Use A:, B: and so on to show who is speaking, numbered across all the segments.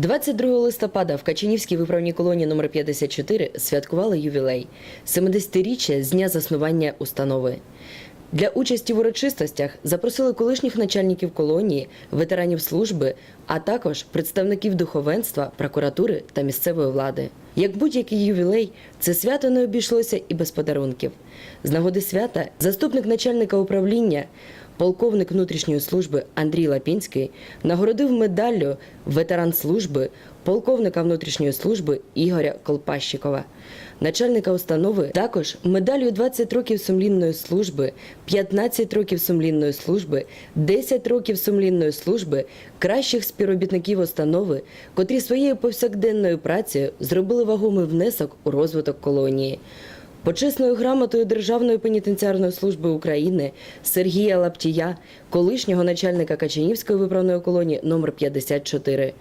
A: 22 листопада в Качинівській виправній колонії номер 54 святкували ювілей 70-річчя з дня заснування установи. Для участі в урочистостях запросили колишніх начальників колонії, ветеранів служби, а також представників духовенства, прокуратури та місцевої влади. Як будь-який ювілей, це свято не обійшлося і без подарунків. З нагоди свята заступник начальника управління полковник внутрішньої служби Андрій Лапінський нагородив медаллю ветеран служби полковника внутрішньої служби Ігоря Колпащикова. Начальника установи також медаллю 20 років сумлінної служби, 15 років сумлінної служби, 10 років сумлінної служби кращих співробітників установи, котрі своєю повсякденною працею зробили вагомий внесок у розвиток колонії. Почесною грамотою Державної пенітенціарної служби України Сергія Лаптія, колишнього начальника Качанівської виправної колонії номер 54,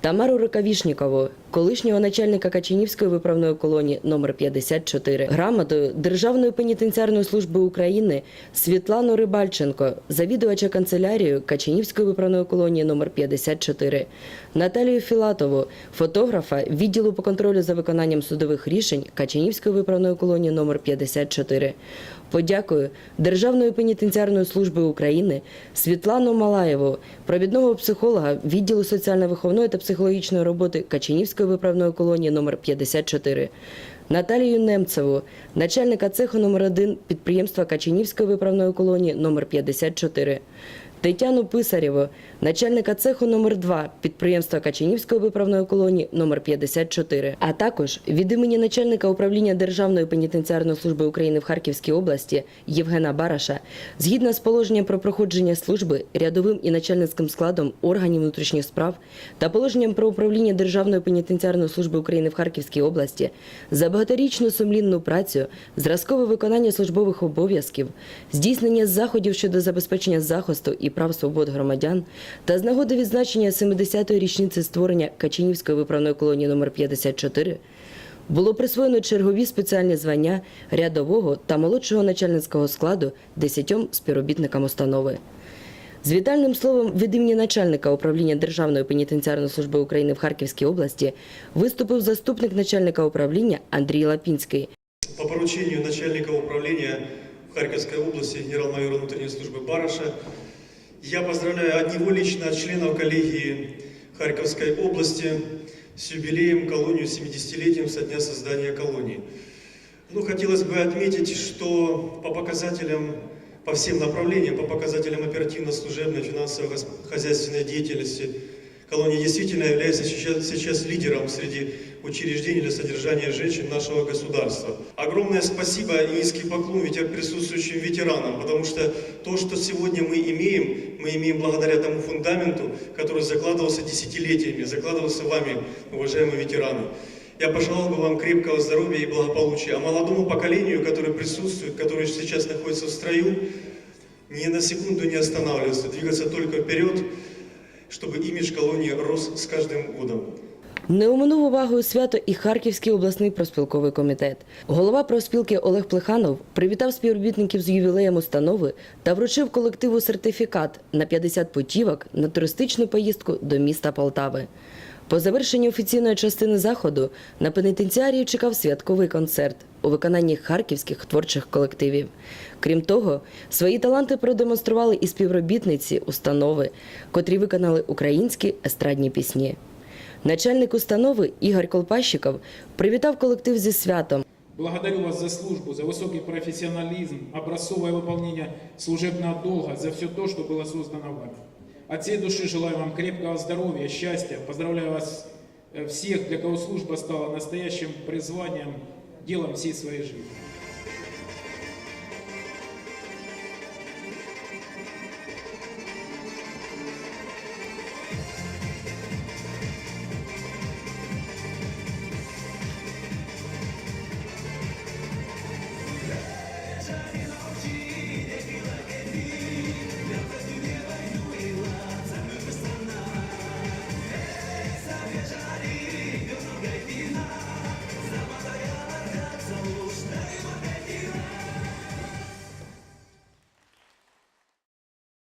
A: Тамару Рукавішнікову, колишнього начальника Качанівської виправної колонії номер 54, грамотою Державної пенітенціарної служби України Світлану Рибальченко, завідувача канцелярією Качанівської виправної колонії номер 54, Наталію Філатову, фотографа відділу по контролю за виконанням судових рішень Качанівської виправної колонії номер 54. Подякую Державної пенітенціарної служби України Світлану Малаєву, провідного психолога відділу соціально-виховної та психологічної роботи Качанівської виправної колонії номер 54. Наталію Немцеву, начальника цеху номер 1 підприємства Качанівської виправної колонії номер 54. Тетяну Писарєву, начальника цеху номер 2 підприємства Качанівської виправної колонії номер 54, а також від імені начальника управління Державної пенітенціарної служби України в Харківській області Євгена Бараша, згідно з положенням про проходження служби рядовим і начальницьким складом органів внутрішніх справ та положенням про управління Державної пенітенціарної служби України в Харківській області за багаторічну сумлінну працю, зразкове виконання службових обов'язків, здійснення заходів щодо забезпечення захисту і прав свобод громадян та з нагоди відзначення 70-ї річниці створення Качинівської виправної колонії номер 54 було присвоєно чергові спеціальні звання рядового та молодшого начальницького складу 10 співробітникам установи. З вітальним словом від імені начальника управління Державної пенітенціарної служби України в Харківській області виступив заступник начальника управління Андрій Лапінський.
B: По поручению начальника управления в Харьковской области генерал-майора внутренней службы Бараша я поздравляю от него лично, от членов коллегии Харьковской области с юбилеем колонию 70-летием со дня создания колонии. Ну, хотелось бы отметить, что по показателям, по всем направлениям, по показателям оперативно-служебной, финансово-хозяйственной деятельности, колония действительно является сейчас, сейчас лидером среди учреждений для содержания женщин нашего государства. Огромное спасибо и низкий поклон присутствующим ветеранам, потому что то, что сегодня мы имеем, мы имеем благодаря тому фундаменту, который закладывался десятилетиями, закладывался вами, уважаемые ветераны. Я пожелал бы вам крепкого здоровья и благополучия. А молодому поколению, которое присутствует, которое сейчас находится в строю, ни на секунду не останавливаться, двигаться только вперед, чтобы имидж колонии рос с каждым годом.
A: Не оминув увагою свято і Харківський обласний проспілковий комітет. Голова профспілки Олег Плеханов привітав співробітників з ювілеєм установи та вручив колективу сертифікат на 50 путівок на туристичну поїздку до міста Полтави. По завершенні офіційної частини заходу на пенітенціарії чекав святковий концерт у виконанні харківських творчих колективів. Крім того, свої таланти продемонстрували і співробітниці установи, котрі виконали українські естрадні пісні. Начальник установи Ігор Колпащиков привітав колектив зі святом.
C: Благодарю вас за службу, за высокий профессионализм, образцовое выполнение служебного долга, за все то, что было создано вами. От всей души желаю вам крепкого здоровья, счастья. Поздравляю вас э, всех, для кого служба стала настоящим призванием, делом всей своей жизни.